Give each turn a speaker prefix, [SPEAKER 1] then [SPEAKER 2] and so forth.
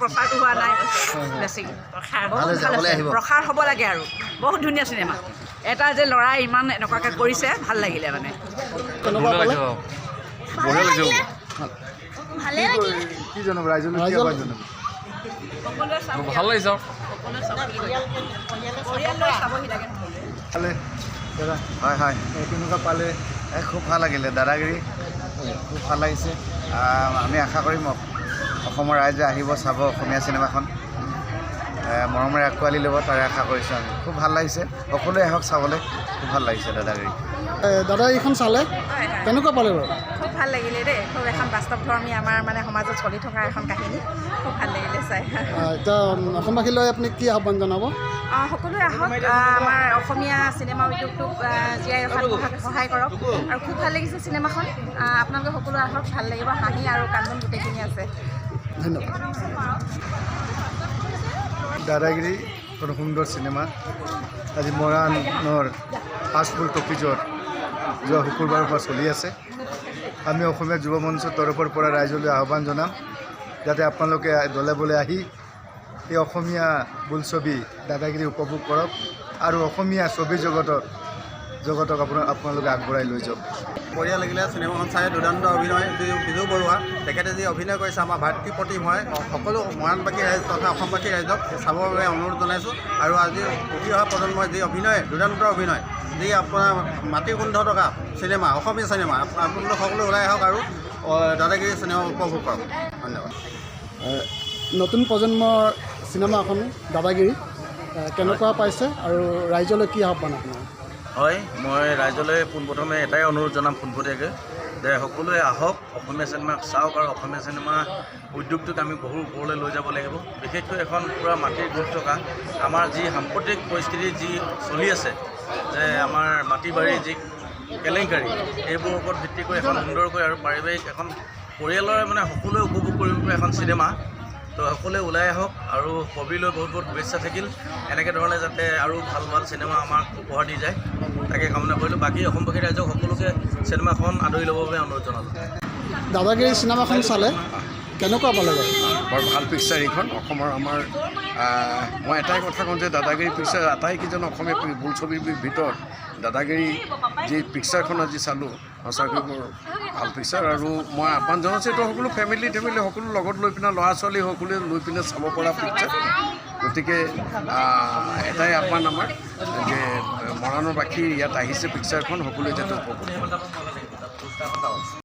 [SPEAKER 1] প্ৰচাৰটো হোৱা নাই। বেছি।
[SPEAKER 2] প্ৰসাৰ
[SPEAKER 1] হ'ব লাগে আৰু। বহুত ধুনীয়া চিনেমা। এটা যে ল'ৰা ইমান এনেকুৱাকৈ কৰিছে ভালো লাগিলে মানে।
[SPEAKER 3] ভালো লাগিছে।
[SPEAKER 4] দাদা?
[SPEAKER 5] হয় হয়।
[SPEAKER 4] এ, কেনেকুৱা পালে?
[SPEAKER 5] খুব ভালো লাগিলে দাদাগিৰি। খুব ভালো লাগিছে। আমি আশা কৰিম অসমৰ ৰাইজে আহিব চাব অসমীয়া চিনেমাখন। মৰমেৰে আঁকোৱালি ল'ব তাৰে আশা কৰিছোঁ আমি। খুব ভালো লাগিছে। সকলোৱে আহক চাবলৈ। খুব ভালো লাগিছে দাদাগিৰি।
[SPEAKER 3] দাদা এইখন চালে? কেনেকুৱা পালে বাৰু?
[SPEAKER 2] ভালো লাগিলে দেই। খুব এখন বাস্তৱধৰ্মী আমাৰ মানে সমাজত চলি থকা এখন কাহিনী। খুব ভালো লাগিলে চাই।
[SPEAKER 3] এতিয়া অসমবাসীলৈ আপুনি কি আহ্বান জনাব?
[SPEAKER 2] সকলোৱে আহক। আমাৰ অসমীয়া চিনেমা উদ্যোগটোক জীয়াই ৰখাত সহায়- সহায় কৰক। আৰু খুব ভালো লাগিছে চিনেমাখন। আপোনালোকে সকলোৱে আহক ভালো লাগিব। হাঁহি আৰু কান্দোন গোটেইখিনি আছে।
[SPEAKER 3] ধন্যবাদ।
[SPEAKER 4] দাদাগিৰি কোনো সুন্দৰ চিনেমা। আজি মৰাণৰ ফাষ্টফুড টকিজত যোৱা শুকুৰবাৰৰ পৰা চলি আছে। আমি অসমীয়া যুৱ মঞ্চৰ তৰফৰ পৰা ৰাইজলৈ আহ্বান জনাম, যাতে আপোনালোকে দলে বলে আহি এই অসমীয়া বোলছবি দাদাগিৰি উপভোগ কৰক আৰু অসমীয়া ছবি জগতত জগতক আপোনাৰ, আপোনালোকে আগবঢ়াই লৈ যাওক।
[SPEAKER 6] বঢ়িয়া লাগিলে চিনেমাখন চাই, দুৰ্দান্ত অভিনয় বিজু বৰুৱা, তেখেতে যি অভিনয় কৰিছে, আমাৰ ভাতৃ প্ৰতিম হয়। সকলো মৰাণবাসী ৰাইজ তথা অসমবাসী ৰাইজক চাবৰ বাবে অনুৰোধ জনাইছোঁ। আৰু আজি উঠি অহা প্ৰজন্মই যি অভিনয়, দুৰ্দান্ত অভিনয় যি আপোনাৰ মাটিৰ গোন্ধ থকা চিনেমা অসমীয়া চিনেমা আপ- আপোনালোক সকলো ওলাই আহক আৰু দাদাগিৰি চিনেমা উপভোগ কৰক। ধন্যবাদ।
[SPEAKER 3] নতুন প্ৰজন্মৰ চিনেমা এখন দাদাগিৰি কেনেকুৱা পাইছে আৰু ৰাইজলৈ কি আহ্বান আপোনাৰ?
[SPEAKER 7] হয় মই ৰাইজলৈ পোনপ্ৰথমে এটাই অনুৰোধ জনাম পোনপটীয়াকৈ যে সকলোৱে আহক অসমীয়া চিনেমা চাওক আৰু অসমীয়া চিনেমা উদ্যোগটোক আমি বহু ওপৰলৈ লৈ যাব লাগিব। বিশেষকৈ এখন পূৰা মাটিৰ গোট থকা আমাৰ যি সাম্প্ৰতিক পৰিস্থিতি যি চলি আছে যে আমাৰ মাটি বাৰীৰ যি কেলেংকাৰী এইবোৰৰ ওপৰত ভিত্তি কৰি এখন সুন্দৰকৈ আৰু পাৰিবাৰিক এখন পৰিয়ালৰে মানে সকলোৱে উপভোগ কৰিব এখন চিনেমা। তো সকলোৱে ওলাই আহক আৰু কবিলৈ বহুত বহুত শুভেচ্ছা থাকিল। এনেকৈ ধৰণে যাতে আৰু ভালো ভালো চিনেমা আমাক উপহাৰ দি যায়, তাকে কামনা কৰিলোঁ। বাকী অসমবাসী ৰাইজক সকলোকে চিনেমাখন আদৰি ল'বৰ বাবে অনুৰোধ জনালোঁ।
[SPEAKER 3] দাদাগিৰি চিনেমাখন চালে কেনেকুৱা পালে বাৰু?
[SPEAKER 8] বৰ ভালো পিকচাৰ এইখন। অসমৰ আমাৰ মই এটাই কথা কওঁ যে দাদাগিৰি পিকচাৰ আটাইকেইজন অসমীয়া বোলছবিৰ ভিতৰত দাদাগিৰি যি পিকচাৰখন আজি চালোঁ, সঁচাকৈ বৰ ভালো পিকচাৰ আৰু মই আহ্বান জনাইছোঁ, এইটো সকলো ফেমিলি টেমিলি সকলো লগত লৈ পিনে ল'ৰা ছোৱালী সকলোৱে লৈ পিনে চাব পৰা পিকচাৰ গতিকে এটাই আহ্বান আমাৰ যে, মৰাণৰ বাসী ইয়াত আহিছে পিকচাৰখন সকলোৱে যাতে উপভোগ